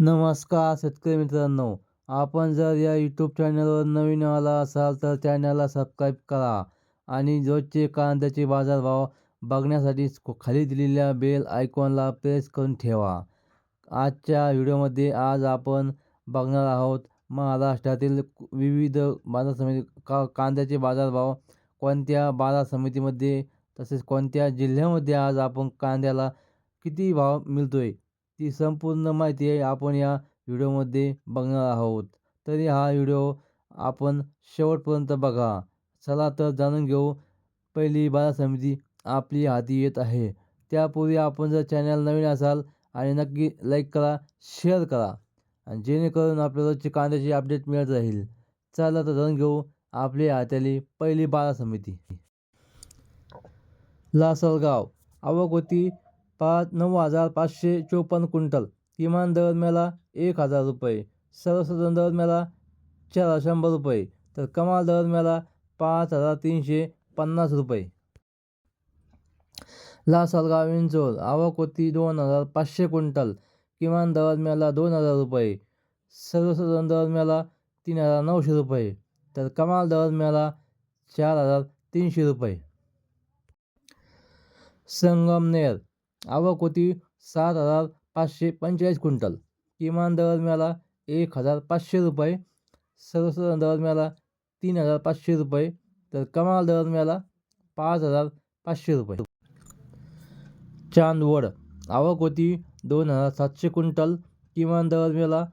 नमस्कार शेतकरी मित्रांनो आपण जर या यूट्यूब चॅनलवर नवीन आला असाल तर चॅनलला सबस्क्राईब करा आणि रोजचे कांद्याचे बाजारभाव बघण्यासाठी खाली दिलेल्या बेल आयकॉनला प्रेस करून ठेवा. आजच्या व्हिडिओमध्ये आज आपण बघणार आहोत महाराष्ट्रातील विविध बाजार समिती का कांद्याचे बाजारभाव कोणत्या बाजार समितीमध्ये तसेच कोणत्या जिल्ह्यामध्ये आज आपण कांद्याला किती भाव मिळतो आहे ती संपूर्ण माहिती आहे आपण या व्हिडिओमध्ये बघणार आहोत. तरी हा व्हिडिओ आपण शेवटपर्यंत बघा. चला तर जाणून घेऊ. पहिली बाजार समिती आपली हाती येत आहे. त्यापूर्वी आपण जर चॅनल नवीन असाल आणि नक्की लाईक करा शेअर करा आणि जेणेकरून आपल्याला रोजची कांद्याची अपडेट मिळत राहील. चला तर जाणून घेऊ आपली हाताली पहिली बाजार समिती. लासलगाव आवक होती पाच नऊ हजार पाचशे चोपन्न क्विंटल. किमान दर मेला एक हजार रुपये. सर्वसाधारण दर मेला चार शंभर रुपये. तर कमाल दर मेला पाच हजार तीनशे पन्नास रुपये. लासलगाव विंचोर आवक होती दोन हजार पाचशे क्विंटल. किमान दर मेला दोन हजार रुपये. सर्वसाधारण दर मेला तीन हजार नऊशे रुपये. तर कमाल दर मेला चार हजार तीनशे रुपये. संगमनेर आवक होती सात हजार पाचशे पंचेचाळीस क्विंटल. किमान दर मिळाला एक हजार पाचशे रुपये. सर्वसाधारण दर मिळाला तीन हजार पाचशे रुपये. तर कमाल दर मिळाला पाच हजार पाचशे रुपये. चांदवड. आवक होती दोन हजार सातशे क्विंटल. किमान दर मिळाला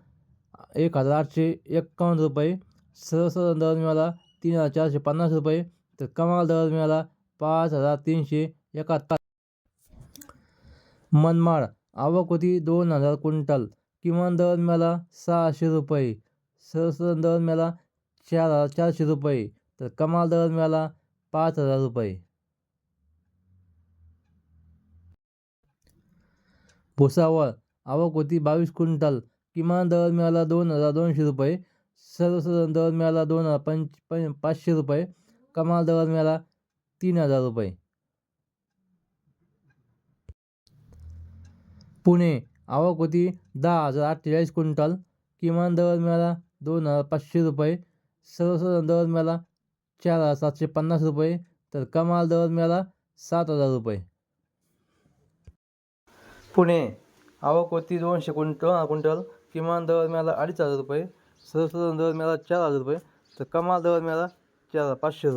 एक हजार आठशे एक्कावन्न रुपये. सर्वसाधारण दर मिळाला तीन हजार चारशे पन्नास रुपये. तर कमाल दर मिळाला पाच हजार तीनशे एकाहत्तर. मनमाड आवक होती दोन हजार क्विंटल. किमान दर मेला सहाशे रुपये. सर्वसाधारण दर मेला चार हजार चारशे रुपये. तर कमाल दर मिळाला पाच हजार रुपये. भुसावळ आवक होती बावीस क्विंटल. किमान दर मिळाला दोन हजार दोनशे रुपये. सर्वसाधारण दर मिळाला दोन हजार पंच पाचशे रुपये. कमाल दर मिळाला तीन हजार रुपये. पुणे. आवक होती दहा हजार अठ्ठेचाळीस क्विंटल. किमान दर मिळाला दोन हजार पाचशे रुपये. सर्वसाधारण दर मिळाला चार हजार सातशे पन्नास रुपये. तर कमाल दर मिळाला सात हजार रुपये. पुणे. आवक होती दोनशे क्विंटल क्विंटल. किमान दर मिळाला अडीच हजार रुपये. सर्वसाधारण दर मिळाला चार हजार रुपये. तर कमाल दर मिळाला चार हजार पाचशे रुपये.